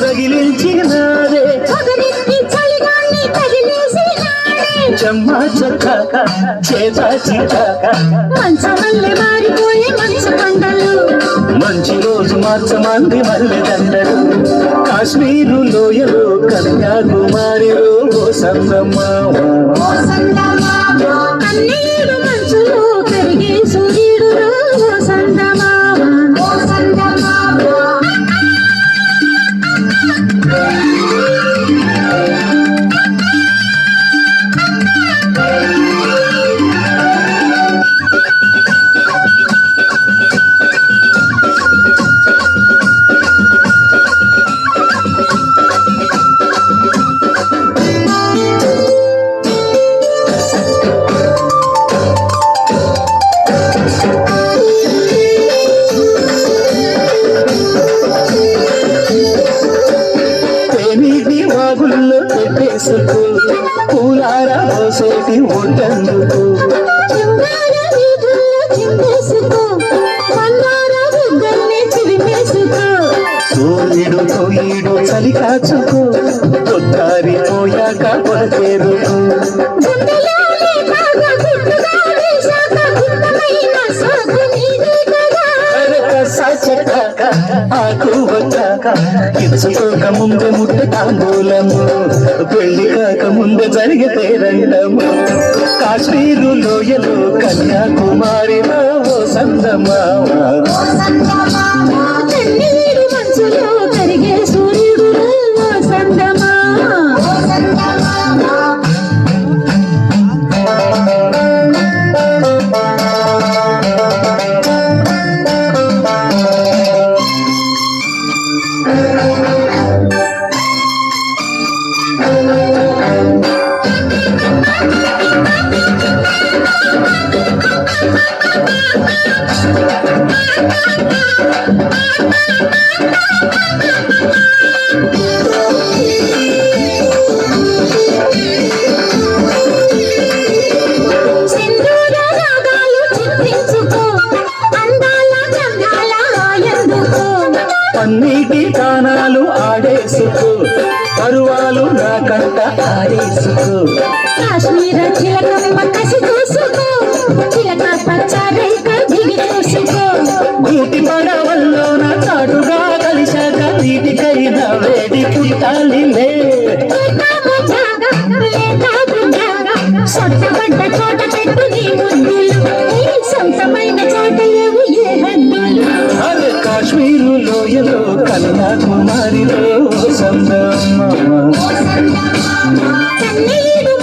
రగిలించినారే పొగరెత్తి చలిగాన్ని తగిలేసినాడే. చెమ్మ చక్కాక చేత చిక్కాక మంచమల్లె మారిపోయే మంచు కొండలు మంచి రోజు మార్చమంది మల్లె దండలు కాశ్మీరు లోయలో కన్యాకుమారిలో ఓ సందమామ పెట్టేసుకో పూలార పోసేటి చిరిమేసుకో సూర్యుడు తోయిడు చలి కాచుకో తొత్తారి పోయాక పొరకేరుకు ఆకు వచ్చాక ఇచ్చుకోక ముందే ముట్ట తాంబూలము. పెళ్ళి కాక ముందే జరిగితే రండము. కాశ్మీరు లోయలో కన్యాకుమారిలో సందమా పన్నీటి తానాలు ఆడేసుకో పరువాలు నా కంట ఆడేసుకో కాశ్మీర చిలకమ్మ కసి చూసుకో. చిలక పచ్చ రేఖ దిగి చూసుకో. గూటి పడవల్లో కన్యాకుమారిలో సందమ్మ